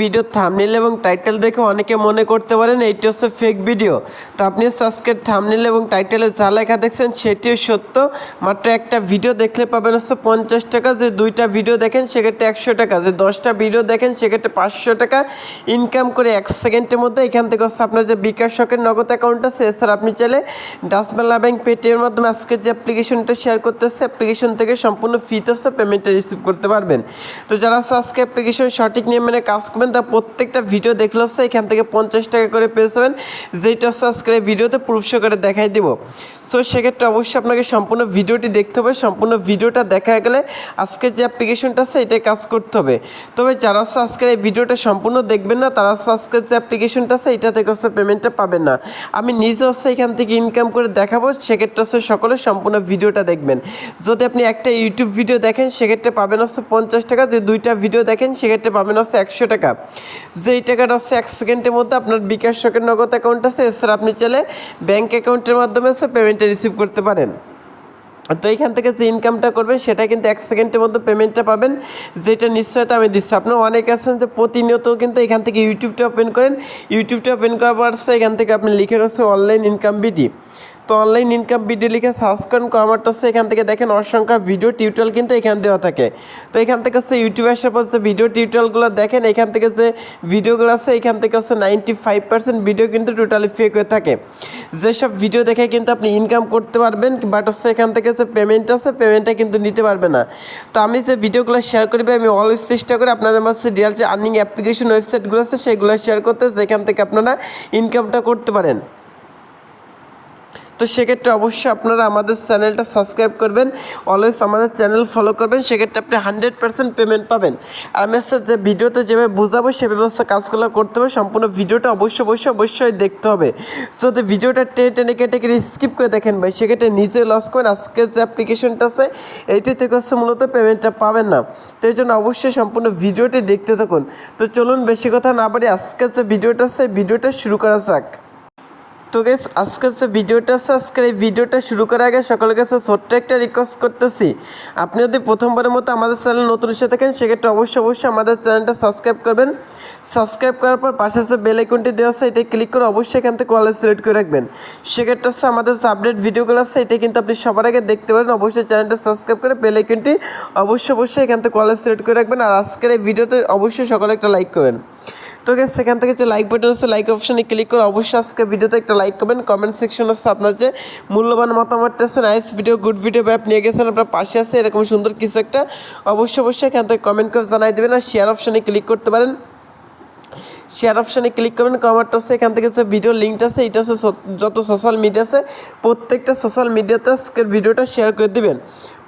Video থামনিল এবং title দেখে অনেকে মনে করতে পারেন এইটি হচ্ছে ফেক ভিডিও তো আপনি আজকের থামনিল এবং টাইটেলে যা লেখা দেখছেন সেটিও সত্য। মাত্র একটা ভিডিও দেখলে পাবেন হচ্ছে পঞ্চাশ টাকা। যে দুইটা ভিডিও দেখেন সেক্ষেত্রে একশো টাকা। যে দশটা ভিডিও দেখেন সেক্ষেত্রে পাঁচশো টাকা। ইনকাম করে এক সেকেন্ডের মধ্যে এখান থেকে হচ্ছে আপনার যে বিকাশ শখের নগদ অ্যাকাউন্ট আছে, এছাড়া আপনি চাইলে ডাসবেলা ব্যাংক পেটিএমের মাধ্যমে আজকে যে অ্যাপ্লিকেশনটা শেয়ার করতেছে অ্যাপ্লিকেশন থেকে সম্পূর্ণ ফিতে হচ্ছে পেমেন্টটা রিসিভ করতে পারবেন। তো যারা আজকে অ্যাপ্লিকেশন সঠিক নিয়ম মেনে কাজ করবেন তার প্রত্যেকটা ভিডিও দেখলে হচ্ছে এখান থেকে পঞ্চাশ টাকা করে পেয়ে যাবেন, যেটা হচ্ছে আজকের ভিডিওতে প্রুফ করে দেখাই দিব। সো সেক্ষেত্রে অবশ্যই আপনাকে সম্পূর্ণ ভিডিওটি দেখতে হবে, সম্পূর্ণ ভিডিওটা দেখা গেলে আজকে যে অ্যাপ্লিকেশনটা আছে, এটাই কাজ করতে হবে। তবে যারা হচ্ছে আজকের এই ভিডিওটা সম্পূর্ণ দেখবেন না, তারা হচ্ছে আজকের যে অ্যাপ্লিকেশনটা আছে, এটা থেকে হচ্ছে পেমেন্টটা পাবেন না। আমি নিজে হচ্ছে এখান থেকে ইনকাম করে দেখাবো, সেক্ষেত্রে হচ্ছে সকলে সম্পূর্ণ ভিডিওটা দেখবেন। যদি আপনি একটা ইউটিউব ভিডিও দেখেন, সেক্ষেত্রে পাবেন হচ্ছে পঞ্চাশ টাকা যে দুইটা ভিডিও দেখেন, সেক্ষেত্রে পাবেন হচ্ছে একশো টাকা। যেই টাকাটা হচ্ছে এক সেকেন্ডের মধ্যে আপনার বিকাশ শখের নগদ অ্যাকাউন্ট আছে, এছাড়া আপনি চাইলে ব্যাঙ্ক অ্যাকাউন্টের মাধ্যমে হচ্ছে পেমেন্টটা রিসিভ করতে পারেন। তো এইখান থেকে যে ইনকামটা করবেন, সেটা কিন্তু এক সেকেন্ডের মধ্যে পেমেন্টটা পাবেন, যেটা নিশ্চয়তা আমি দিচ্ছি। আপনার অনেক আছেন যে প্রতিনিয়ত কিন্তু এখান থেকে ইউটিউবটা ওপেন করেন। ইউটিউবটা ওপেন করার পর এখান থেকে আপনি লিখে রয়েছে অনলাইন ইনকাম বিডি তো অনলাইন ইনকাম ভিডিও লিখে সার্চ করেন কমারটা হচ্ছে এখান থেকে দেখেন অসংখ্য ভিডিও টিউটোরিয়াল কিন্তু এখান দেওয়া থাকে। তো এখান থেকে হচ্ছে ইউটিউবে আসার পর যে ভিডিও টিউটোরিয়ালগুলো দেখেন, এখান থেকে যে ভিডিওগুলো আছে, এখান থেকে হচ্ছে নাইনটি ফাইভ পার্সেন্ট ভিডিও কিন্তু টোটালি ফেক হয়ে থাকে। যেসব ভিডিও দেখে কিন্তু আপনি ইনকাম করতে পারবেন বাট হচ্ছে এখান থেকে যে পেমেন্ট আছে পেমেন্টটা কিন্তু নিতে পারবে না। তো আমি যে ভিডিওগুলো শেয়ার করি আমি অলওয়েজ চেষ্টা করি আপনাদের মাঝে রিয়াল যে আর্নিং অ্যাপ্লিকেশন ওয়েবসাইটগুলো আছে, সেগুলো শেয়ার করতে, যেখান থেকে আপনারা ইনকামটা করতে পারেন। তো সেক্ষেত্রে অবশ্যই আপনারা আমাদের চ্যানেলটা সাবস্ক্রাইব করবেন। অলওয়েজ আমাদের চ্যানেল ফলো করবেন, সেক্ষেত্রে আপনি হান্ড্রেড পার্সেন্ট পেমেন্ট পাবেন। আর আমি হচ্ছে যে ভিডিওতে যেভাবে বোঝাবো, সে ব্যবস্থা কাজগুলো করতে হবে। সম্পূর্ণ ভিডিওটা অবশ্যই অবশ্যই অবশ্যই দেখতে হবে। যদি ভিডিওটা টেনে টেনে কেটে কেটে স্কিপ করে দেখেন ভাই, সেক্ষেত্রে নিজে লস করেন। আজকে যে অ্যাপ্লিকেশনটা আছে, এইটি থেকে হচ্ছে মূলত পেমেন্টটা পাবেন না। তো এই জন্য অবশ্যই সম্পূর্ণ ভিডিওটি দেখতে থাকুন। তো চলুন, বেশি কথা না বাড়ি আজকে যে ভিডিওটা আছে, ভিডিওটা শুরু করা যাক। তো গেস আজকের যে ভিডিওটা আছে এই ভিডিওটা শুরু করার আগে সকলের কাছে ছোট্ট একটা রিকোয়েস্ট করতেছি। আপনি যদি প্রথমবারের মতো আমাদের চ্যানেল নতুন এসে থাকেন, সেক্ষেত্রে অবশ্যই অবশ্যই আমাদের চ্যানেলটা সাবস্ক্রাইব করবেন। সাবস্ক্রাইব করার পর পাশে যে বেল আইকনটি দেওয়া আছে এটা ক্লিক করে অবশ্যই এখান থেকে ওয়ালে সিলেক্ট করে রাখবেন। সেক্ষেত্রে হচ্ছে আমাদের যে আপডেট ভিডিওগুলো আছে এটা কিন্তু আপনি সবার আগে দেখতে পারেন। অবশ্যই চ্যানেলটা সাবস্ক্রাইব করে বেল আইকনটি অবশ্যই অবশ্যই এখান থেকে ওয়ালে সিলেক্ট করে রাখবেন। আর আজকের এই ভিডিওতে অবশ্যই সকলে একটা লাইক করবেন। তো গেছে সেখান থেকে যে লাইক বাটন আছে লাইক অপশানে ক্লিক করে অবশ্যই আজকে ভিডিওতে একটা লাইক করবেন। কমেন্ট সেকশন আছে আপনার যে মূল্যবান মতামতটা আছে নাইস ভিডিও গুড ভিডিও বা নিয়ে গেছেন আপনার পাশে আছে, এরকম সুন্দর কিছু একটা। অবশ্যই অবশ্যই এখান থেকে কমেন্ট করে জানাই দেবেন আর শেয়ার অপশানে ক্লিক করতে পারেন। শেয়ার অপশানে ক্লিক করবেন কমেন্ট হচ্ছে এখান থেকে যে ভিডিও লিঙ্কটা আছে, এটা হচ্ছে যত সোশ্যাল মিডিয়া আছে, প্রত্যেকটা সোশ্যাল মিডিয়াতে আজকের ভিডিওটা শেয়ার করে দিবেন।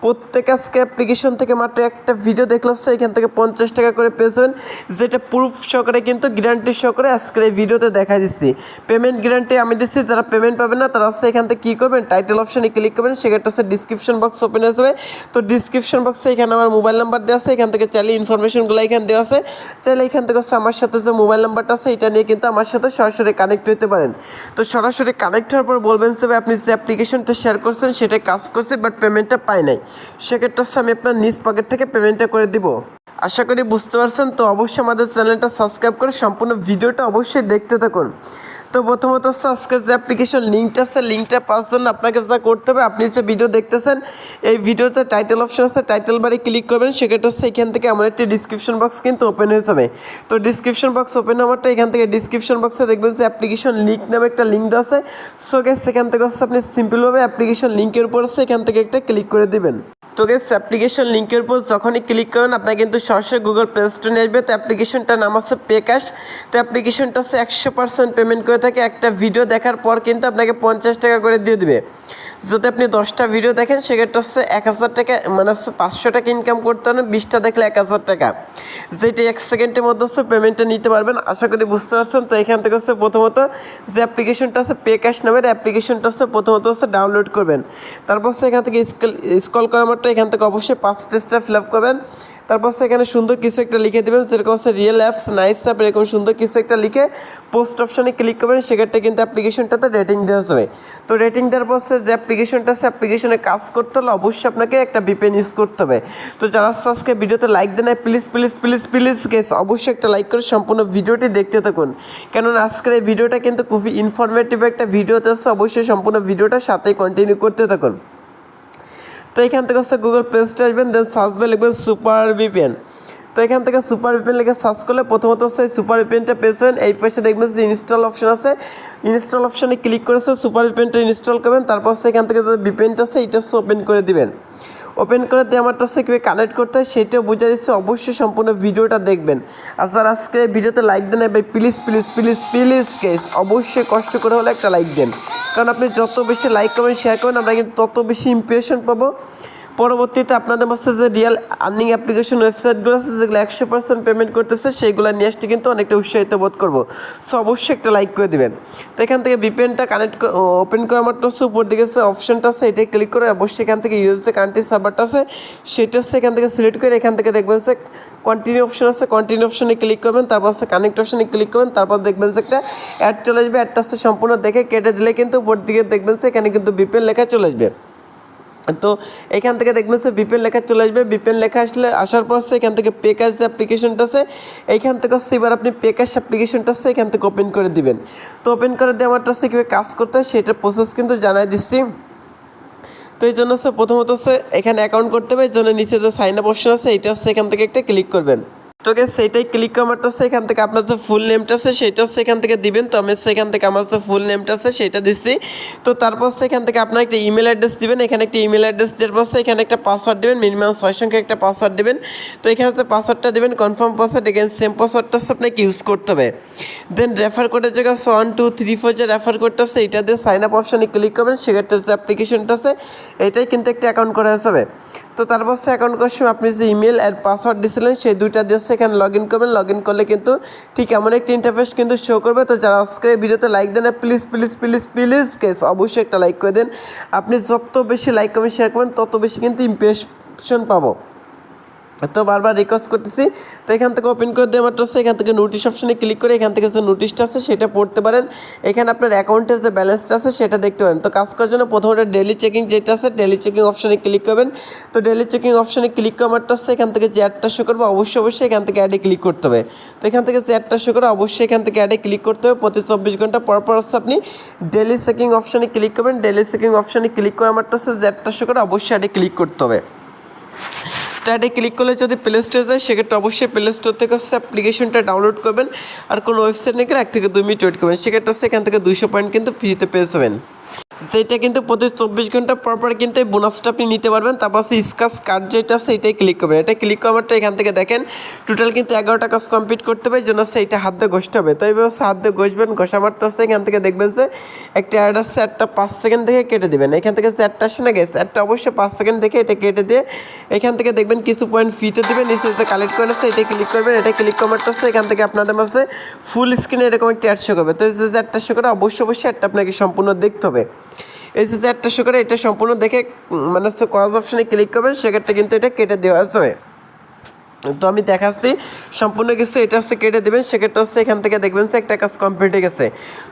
প্রত্যেক আজকে অ্যাপ্লিকেশন থেকে মাত্র একটা ভিডিও দেখলে সে এখান থেকে পঞ্চাশ টাকা করে পেয়ে যাবেন যেটা প্রুফ সহকারে কিন্তু গ্যারান্টি সহকারে আজকের এই ভিডিওতে দেখা দিচ্ছি। পেমেন্ট গ্যারান্টি আমি দিচ্ছি, যারা পেমেন্ট পাবেন না, তারা হচ্ছে এখান থেকে কী করবেন? টাইটেল অপশানে ক্লিক করবেন সেক্ষেত্রে হচ্ছে ডিসক্রিপশন বক্স ওপেন যাবে। তো ডিসক্রিপশন বক্সে এখানে আমার মোবাইল নাম্বার দেওয়া আছে, এখান থেকে চাইলে ইনফরমেশনগুলো এখানে দেওয়া আছে। চাইলে এখান থেকে হচ্ছে আমার সাথে যে মোবাইল নাম্বারটা আছে, এটা নিয়ে কিন্তু আমার সাথে সরাসরি কানেক্ট হতে পারেন। তো সরাসরি কানেক্ট হওয়ার পর বলবেন যে আপনি যে অ্যাপ্লিকেশনটা শেয়ার করছেন সেটা কাজ করছে বাট পেমেন্টটা পাই নাই। সেক্ষেত্রে হচ্ছে আমি আপনার নিজ পকেট থেকে পেমেন্টটা করে দিব। আশা করি বুঝতে পারছেন, তো অবশ্যই আমাদের চ্যানেলটা সাবস্ক্রাইব করে সম্পূর্ণ ভিডিওটা অবশ্যই দেখতে থাকুন। তো প্রথমত আজকে যে অ্যাপ্লিকেশন লিঙ্কটা আছে লিঙ্কটা পাওয়ার জন্য আপনাকে যা করতে হবে, আপনি যে ভিডিও দেখতেছেন, এই ভিডিওতে টাইটেল অপশন আছে টাইটেল বারে ক্লিক করবেন, সেক্ষেত্রে হচ্ছে এখান থেকে আমার একটি ডিসক্রিপশন বক্স কিন্তু ওপেন হয়ে যাবে। তো ডিসক্রিপশন বক্স ওপেন হওয়ারটা এখান থেকে ডিসক্রিপশন বক্সে দেখবেন যে অ্যাপ্লিকেশন লিঙ্ক নামে একটা লিঙ্ক দেওয়া আছে। সো গেস সেখান থেকে হচ্ছে আপনি সিম্পলভাবে অ্যাপ্লিকেশন লিঙ্কের উপর হচ্ছে এখান থেকে একটা ক্লিক করে দিবেন। তো গেস অ্যাপ্লিকেশন লিঙ্কের উপর যখনই ক্লিক করবেন আপনার কিন্তু সরাসরি গুগল প্লে স্টোরে নিয়ে আসবে। তো অ্যাপ্লিকেশনটার নাম হচ্ছে পে ক্যাশ তো অ্যাপ্লিকেশনটা হচ্ছে একশো পার্সেন্ট পেমেন্ট করে থাকে। একটা ভিডিও দেখার পর কিন্তু আপনাকে পঞ্চাশ টাকা করে দিয়ে দিবে। যদি আপনি দশটা ভিডিও দেখেন, সেক্ষেত্রে হচ্ছে এক হাজার টাকা মানে হচ্ছে পাঁচশো টাকা ইনকাম করতে পারেন, বিশটা দেখলে এক হাজার টাকা। যেটি এক সেকেন্ডের মধ্যে হচ্ছে পেমেন্টটা নিতে পারবেন। আশা করি বুঝতে পারছেন। তো এখান থেকে হচ্ছে প্রথমত যে অ্যাপ্লিকেশনটা আছে পে ক্যাশ নামের অ্যাপ্লিকেশনটা হচ্ছে প্রথমত হচ্ছে ডাউনলোড করবেন। তারপর হচ্ছে এখান থেকে স্কল করার মতো এখান থেকে অবশ্যই পাঁচ টেস্টটা ফিল আপ করবেন। তারপর সেখানে সুন্দর কিছু একটা লিখে দেবেন, যেরকম হচ্ছে রিয়েল অ্যাপস নাইস অ্যাপ এরকম সুন্দর কিছু একটা লিখে পোস্ট অপশনে ক্লিক করবেন, সেক্ষেত্রে কিন্তু অ্যাপ্লিকেশনটাতে রেটিং দেওয়া যাবে। তো রেটিং দেওয়ার পর সে যে অ্যাপ্লিকেশনটা আছে অ্যাপ্লিকেশনে কাজ করতে হলে অবশ্যই আপনাকে একটা বিপেন ইউজ করতে হবে। তো যারা আজকে ভিডিওতে like then please please please please guys অবশ্যই একটা লাইক করে সম্পূর্ণ ভিডিওটি দেখতে থাকুন। কেননা আজকের এই ভিডিওটা কিন্তু খুবই ইনফরমেটিভ একটা ভিডিওতে অবশ্যই সম্পূর্ণ ভিডিওটা সাথেই কন্টিনিউ করতে থাকুন। তো এখান থেকে হচ্ছে গুগল স্টোরে আসবেন দেন সার্চ বাই লিখবেন সুপার ভিপিএন তো এখান থেকে সুপার ভিপিএন লিখে সার্চ করলে প্রথমত হচ্ছে সুপার ভিপিএনটা পেয়েছেন এই পাশে দেখবেন যে ইনস্টল অপশন আছে। ইনস্টল অপশানে ক্লিক করেছে সুপার ভিপিএনটা ইনস্টল করবেন। তারপর হচ্ছে এখান থেকে যে ভিপিএনটা আছে, এটা হচ্ছে ওপেন করে দিবেন। ওপেন করে দিয়ে আমার হচ্ছে কীভাবে কানেক্ট করতে হয় সেটাও বোঝা দিচ্ছে। অবশ্যই সম্পূর্ণ ভিডিওটা দেখবেন। আর স্যার আজকে ভিডিওতে লাইক দেন ভাই please please please please guys অবশ্যই কষ্ট করে হলে একটা লাইক দেন। কারণ আপনি যত বেশি লাইক করবেন শেয়ার করবেন, আমরা কিন্তু তত বেশি ইম্প্রেশন পাবো। পরবর্তীতে আপনাদের কাছে যে রিয়েল আর্নিং অ্যাপ্লিকেশন ওয়েবসাইটগুলো আছে, যেগুলো একশো পার্সেন্ট পেমেন্ট করতেছে সেইগুলো নিয়ে আসতে কিন্তু অনেকটা উৎসাহিত বোধ করব। সো অবশ্যই একটা লাইক করে দিবেন। তো এখান থেকে বিপিএনটা কানেক্ট ওপেন করা মাত্র হচ্ছে উপর দিকে যে অপশনটা আছে, এটাই ক্লিক করে অবশ্যই এখান থেকে যে কান্ট্রি সার্ভারটা আছে, সেটা হচ্ছে এখান থেকে সিলেক্ট করে এখান থেকে দেখবেন যে কন্টিনিউ অপশন আছে কন্টিনিউ অপশনে ক্লিক করবেন, তারপর হচ্ছে কানেক্ট অপশনে ক্লিক করবেন, তারপর দেখবেন যে একটা অ্যাড চলে আসবে অ্যাডটা হচ্ছে সম্পূর্ণ দেখে কেটে দিলে কিন্তু উপর দিকে দেখবেন যে এখানে কিন্তু বিপিএন লেখা চলে আসবে। তো এখান থেকে দেখবেন যে বিপেন লেখা চলে আসবে। বিপেন লেখা আসলে আসার পর হচ্ছে এখান থেকে পে ক্যাশ যে অ্যাপ্লিকেশনটা আছে, এইখান থেকে হচ্ছে এবার আপনি পে ক্যাশ অ্যাপ্লিকেশনটা আছে, এখান থেকে ওপেন করে দিবেন। তো ওপেন করে দিয়ে আমারটা হচ্ছে কীভাবে কাজ করতে হয় সেটার প্রসেস কিন্তু জানাই দিচ্ছি। তো এই জন্য হচ্ছে প্রথমত হচ্ছে এখানে অ্যাকাউন্ট করতে হবে, এই জন্য নিচে যে সাইন আপ অপশন আছে, এটা হচ্ছে এখান থেকে একটা ক্লিক করবেন। তো গেস সেইটাই ক্লিক করাটা হচ্ছে এখান থেকে আপনার যে ফুল নেমটা আছে সেটা এখান থেকে দিবেন। তো আমি সেখান থেকে আমার যে ফুল নেমটা আছে সেটা দিচ্ছি। তো তারপর এখান থেকে আপনার একটা ইমেল অ্যাড্রেস দিবেন। এখানে একটা ইমেল অ্যাড্রেস দেওয়ার পর এখানে একটা পাসওয়ার্ড দেবেন। মিনিমাম ছয় সংখ্যা একটা পাসওয়ার্ড দেবেন। তো এখানে হচ্ছে পাসওয়ার্ডটা দেবেন। কনফার্ম পাসওয়ার্ড এখানে সেম পাসওয়ার্ডটা হচ্ছে আপনাকে ইউজ করতে হবে। দেন রেফার কোডের জায়গায় ওয়ান টু থ্রি ফোর যে রেফার কোডটা আছে, এইটা দিয়ে সাইন আপ অপশানে ক্লিক করবেন। সেক্ষেত্রে যে অ্যাপ্লিকেশনটা আছে, এটাই কিন্তু একটা অ্যাকাউন্ট করা যাবে। তো তারপর হচ্ছে অ্যাকাউন্ট সময় আপনি যে ইমেল আর পাসওয়ার্ড দিয়েছিলেন সেই দুইটা দিয়ে সেখানে লগ ইন করবেন। লগ ইন করলে কিন্তু ঠিক এমন একটা ইন্টারফেস কিন্তু শো করবে। তো যারা আজকে ভিডিওতে like then please please please please guys অবশ্যই একটা লাইক করে দেন। আপনি যত বেশি লাইক করবেন শেয়ার করবেন, তত বেশি কিন্তু ইমপ্রেশন পাবো। তো বারবার রিকোয়েস্ট করতেছি, তো এখান থেকে ওপেন করে দেওয়া মাত্র এখান থেকে নোটিশ অপশনে ক্লিক করে এখান থেকে যে নোটিশটা আছে সেটা পড়তে পারেন। এখানে আপনার অ্যাকাউন্টের যে ব্যালেন্সটা আছে সেটা দেখতে পারেন। তো কাজ করার জন্য প্রথমে ডেলি চেকিং যেটা আছে ডেলি চেকিং অপশনে ক্লিক করবেন। তো ডেলি চেকিং অপশনে ক্লিক করা মাত্র এখান থেকে যে অ্যাডটা শো করবে, অবশ্যই অবশ্যই এখান থেকে অ্যাডে ক্লিক করতে হবে। তো এখান থেকে যে অ্যাডটা শো করে অবশ্যই এখান থেকে অ্যাডে ক্লিক করতে হবে। প্রতি চব্বিশ ঘণ্টা পর পর হচ্ছে আপনি ডেলি চেকিং অপশনে ক্লিক করবেন। ডেলি চেকিং অপশনে ক্লিক করা মাত্র যে অ্যাডটা শো করে অবশ্যই অ্যাডে ক্লিক করতে হবে। তো অ্যাডে ক্লিক করলে যদি প্লে স্টোরে যায়, সেক্ষেত্রে অবশ্যই প্লে স্টোর থেকে হচ্ছে অ্যাপ্লিকেশনটা ডাউনলোড করবেন। আর কোনো ওয়েবসাইট নিয়ে এক থেকে দুই মিনিট ওয়েট করবেন। সেক্ষেত্রে হচ্ছে এখান থেকে দুইশো পয়েন্ট কিন্তু ফ্রিতে পেয়ে যাবেন। যেটা কিন্তু প্রতি চব্বিশ ঘণ্টা পর পর কিন্তু এই বোনাসটা আপনি নিতে পারবেন। তারপর হচ্ছে স্কাস কার্ড যেটা এটাই ক্লিক করবেন। এটা ক্লিক করারটা এখান থেকে দেখেন টোটাল কিন্তু এগারোটা কাজ কমপ্লিট করতে হবে জন্য এইটা হাত দিয়ে ঘষতে হবে। তো এইভাবে হাত দিয়ে ঘষবেন ঘষা ঘষামারটা হচ্ছে এখান থেকে দেখবেন যে একটা অ্যাড আসছে একটা পাঁচ সেকেন্ড দেখে কেটে দেবেন। এখান থেকে যে অ্যাডটা আসে না গেছে অ্যাডটা অবশ্যই পাঁচ সেকেন্ড দেখে এটা কেটে দিয়ে এখান থেকে দেখবেন কিছু পয়েন্ট ফিতে দেবেন, নিচে যে কালেক্ট করে আছে এটা ক্লিক করবেন। এটা ক্লিক করারটা হচ্ছে এখান থেকে আপনাদের মাঝে ফুল স্ক্রিনে এরকম একটা অ্যাড শো করবে। তো যে অ্যাডটা শো করে, অবশ্যই অবশ্যই অ্যাডটা আপনাকে সম্পূর্ণ দেখতে হবে। এই যে একটা শো করে এটা সম্পূর্ণ দেখে মানে হচ্ছে করাজ অপশনে ক্লিক করবেন, সেক্ষেত্রে কিন্তু এটা কেটে দেওয়া আছে। তো আমি দেখাচ্ছি, সম্পূর্ণ কিছু এটা হচ্ছে কেটে দেবেন, সেক্ষেত্রে হচ্ছে এখান থেকে দেখবেন যে একটা কাজ কমপ্লিট হয়ে গেছে।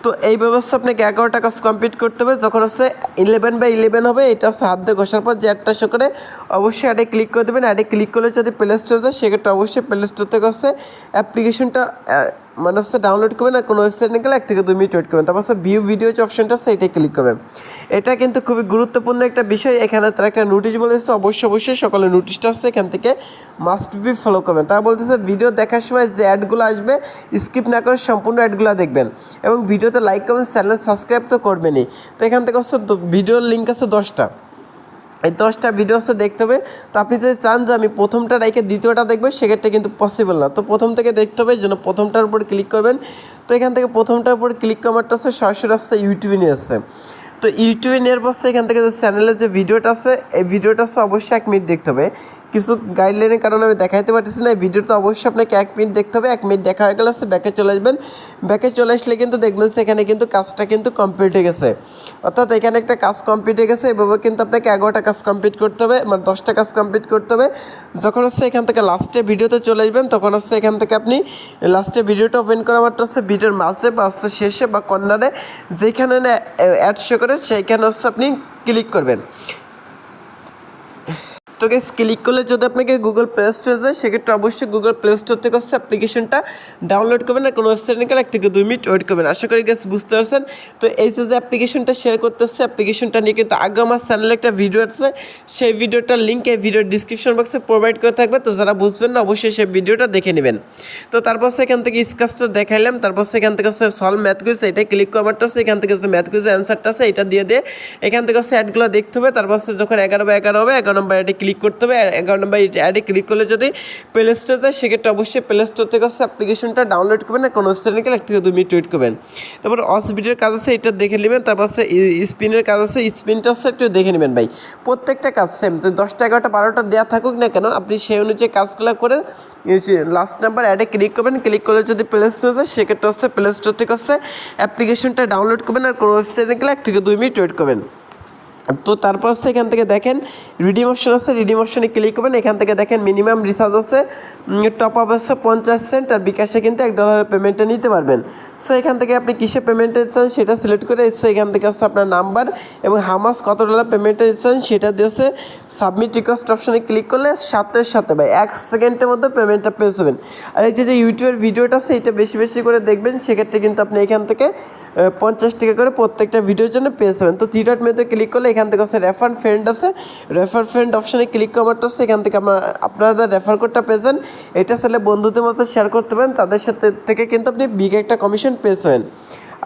তো এই ব্যবস্থা আপনাকে এগারোটা কাজ কমপ্লিট করতে হবে, যখন হচ্ছে ইলেভেন বাই ইলেভেন হবে, এটা হচ্ছে হাত দিয়ে ঘষার পর যে একটা শো করে, অবশ্যই অ্যাডে ক্লিক করে দেবেন। অ্যাডে ক্লিক করলে যদি প্লে স্টোর যায়, সেক্ষেত্রে অবশ্যই প্লে স্টোর থেকে হচ্ছে অ্যাপ্লিকেশনটা মানে হচ্ছে ডাউনলোড করবেন আর কোনো ওয়েবসাইট গেলে এক থেকে দুই মিনিট ওয়েট করবেন। তারপর হচ্ছে ভিউ ভিডিও যে অপশনটা আছে এটাই ক্লিক করবেন। এটা কিন্তু খুবই গুরুত্বপূর্ণ একটা বিষয়। এখানে তারা একটা নোটিশ বলেছে অবশ্যই অবশ্যই সকালে নোটিশটা হচ্ছে এখান থেকে মাস্ট বি ফলো করবেন। তারা বলতেছে ভিডিও দেখার সময় যে অ্যাডগুলো আসবে স্কিপ না করে সম্পূর্ণ অ্যাডগুলো দেখবেন। এবং ভিডিওতে লাইক করবেন চ্যানেল সাবস্ক্রাইব তো করবেনই। তো এখান থেকে হচ্ছে ভিডিওর লিঙ্ক আছে দশটা। এই দশটা ভিডিও তো দেখতে হবে। তো আপনি যদি চান যে আমি প্রথমটা রেখে দ্বিতীয়টা দেখবেন সেক্ষেত্রে কিন্তু পসিবল না। তো প্রথম থেকে দেখতে হবে যেন প্রথমটার উপর ক্লিক করবেন। তো এখান থেকে প্রথমটার উপর ক্লিক করারটা হচ্ছে সরাসরি রাস্তায় ইউটিউবে নিয়ে আসছে তো ইউটিউবে নেওয়ার পর এখান থেকে যে চ্যানেলের যে ভিডিওটা আছে, এই ভিডিওটা হচ্ছে অবশ্যই এক মিনিট দেখতে হবে। কিছু গাইডলাইনের কারণে আমি দেখাইতে পারতেছি না। এই ভিডিওটা অবশ্যই আপনাকে এক মিনিট দেখতে হবে। এক মিনিট দেখা হয়ে গেলে হচ্ছে ব্যাকে চলে আসবেন। ব্যাকে চলে আসলে কিন্তু দেখবেন যে এখানে কিন্তু কাজটা কিন্তু কমপ্লিট হয়ে গেছে। অর্থাৎ এখানে একটা কাজ কমপ্লিট হয়ে গেছে। এভাবে কিন্তু আপনাকে এগারোটা কাজ কমপ্লিট করতে হবে মানে দশটা কাজ কমপ্লিট করতে হবে। যখন হচ্ছে এখান থেকে লাস্টে ভিডিওতে চলে আসবেন, তখন হচ্ছে এখান থেকে আপনি লাস্টে ভিডিওটা ওপেন করা মাত্র হচ্ছে ভিডিওর মাঝে বা হচ্ছে শেষে বা কর্নারে যেখানে অ্যাড শো করে সেইখানে হচ্ছে আপনি ক্লিক করবেন। তো গেস ক্লিক করলে যদি আপনাকে গুগল প্লে স্টোরে যায়, সেক্ষেত্রে অবশ্যই গুগল প্লে স্টোর থেকে হচ্ছে অ্যাপ্লিকেশনটা ডাউনলোড করবেন আর কোনো ওয়েবসাইট নিয়ে এক থেকে দুই মিনিট ওয়েট করবেন। আশা করি গেস বুঝতে পারছেন। তো এই যে অ্যাপ্লিকেশনটা শেয়ার করতে হচ্ছে অ্যাপ্লিকেশনটা নিয়ে কিন্তু আগে আমার চ্যানেলে একটা ভিডিও আছে। সেই ভিডিওটার লিঙ্ক এই ভিডিওর ডিসক্রিপশন বক্সে প্রোভাইড করে থাকবে। তো যারা বুঝবেন না, অবশ্যই সেই ভিডিওটা দেখে নেবেন। তো তারপর সেখান থেকে স্কাচটা দেখাইলাম। তারপর সেখান থেকে হচ্ছে সলভ ম্যাথ কুইজ এটা ক্লিক করবারটা আছে এখান থেকে হচ্ছে ম্যাথ কুইজের অ্যান্সারটা আছে এটা দিয়ে দিয়ে এখান থেকে হচ্ছে অ্যাডগুলো দেখতে হবে। তারপর হচ্ছে যখন এগারো বা এগারো হবে, এগারো নম্বর অ্যাডে ক্লিক করতে হবে, আর এগারো নম্বর অ্যাডে ক্লিক করলে যদি প্লে স্টোর যায়, সেক্ষেত্রে অবশ্যই প্লে স্টোর থেকে হচ্ছে অ্যাপ্লিকেশনটা ডাউনলোড করবেন না কোনো স্টেনিক্যাল এক থেকে দুই মিনিট ওয়েট করবেন। তারপর অস ভিডিওর কাজ আছে, এটা দেখে নেবেন। তারপর হচ্ছে স্পিনের কাজ আছে স্পিনটা হচ্ছে একটু দেখে নেবেন ভাই। প্রত্যেকটা কাজ সেম তো দশটা, এগারোটা, বারোটা দেওয়া থাকুক না কেন, আপনি সেই অনুযায়ী কাজগুলো করে লাস্ট নাম্বার অ্যাডে ক্লিক করবেন। ক্লিক করলে যদি প্লে স্টোর যায়, সেক্ষেত্রে হচ্ছে প্লে স্টোর থেকে হচ্ছে অ্যাপ্লিকেশনটা ডাউনলোড করবেন আর কোনো ওয়েবসাইটে গেলে এক থেকে দুই মিনিট ওয়েট করবেন। তো তারপর এখান থেকে দেখেন রিডিম অপশন আছে রিডিম অপশনে ক্লিক করবেন, এখান থেকে দেখেন মিনিমাম রিচার্জ আছে টপ আপ আছে পঞ্চাশ সেন্ট আর বিকাশে কিন্তু এক ডলারের পেমেন্টটা নিতে পারবেন। সো এখান থেকে আপনি কিসে পেমেন্টে চান সেটা সিলেক্ট করে এখান থেকে হচ্ছে আপনার নাম্বার এবং হামাস কত ডলার পেমেন্টে চান সেটা দিয়ে হচ্ছে সাবমিট রিকোয়েস্ট অপশনে ক্লিক করলে সাথে সাথে ভাই এক সেকেন্ডের মধ্যে পেমেন্টটা পেয়ে যাবেন। আর এই যে ইউটিউবের ভিডিওটা আছে, এটা বেশি বেশি করে দেখবেন, সেক্ষেত্রে কিন্তু আপনি এখান থেকে পঞ্চাশ টাকা করে প্রত্যেকটা ভিডিওর জন্য পেয়ে যাবেন তো থ্রি ডট মেতে ক্লিক করলে এখান থেকে হচ্ছে রেফার ফ্রেন্ড আছে। রেফার ফ্রেন্ড অপশানে ক্লিক করাটা হচ্ছে এখান থেকে আপনার আপনারা রেফার কোডটা পেয়েছেন এটা আসলে বন্ধুদের মধ্যে শেয়ার করতে পারেন। তাদের সাথে থেকে কিন্তু আপনি বিগ একটা কমিশন পেয়েছেন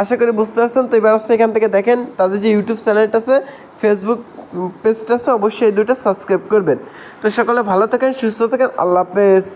আশা করি বুঝতে পারছেন। তো এবার হচ্ছে এখান থেকে দেখেন, তাদের যে ইউটিউব চ্যানেলটা আছে ফেসবুক পেজটা আছে, অবশ্যই এই দুটো সাবস্ক্রাইব করবেন। তো সকলে ভালো থাকেন, সুস্থ থাকেন। আল্লাহ হাফেজ।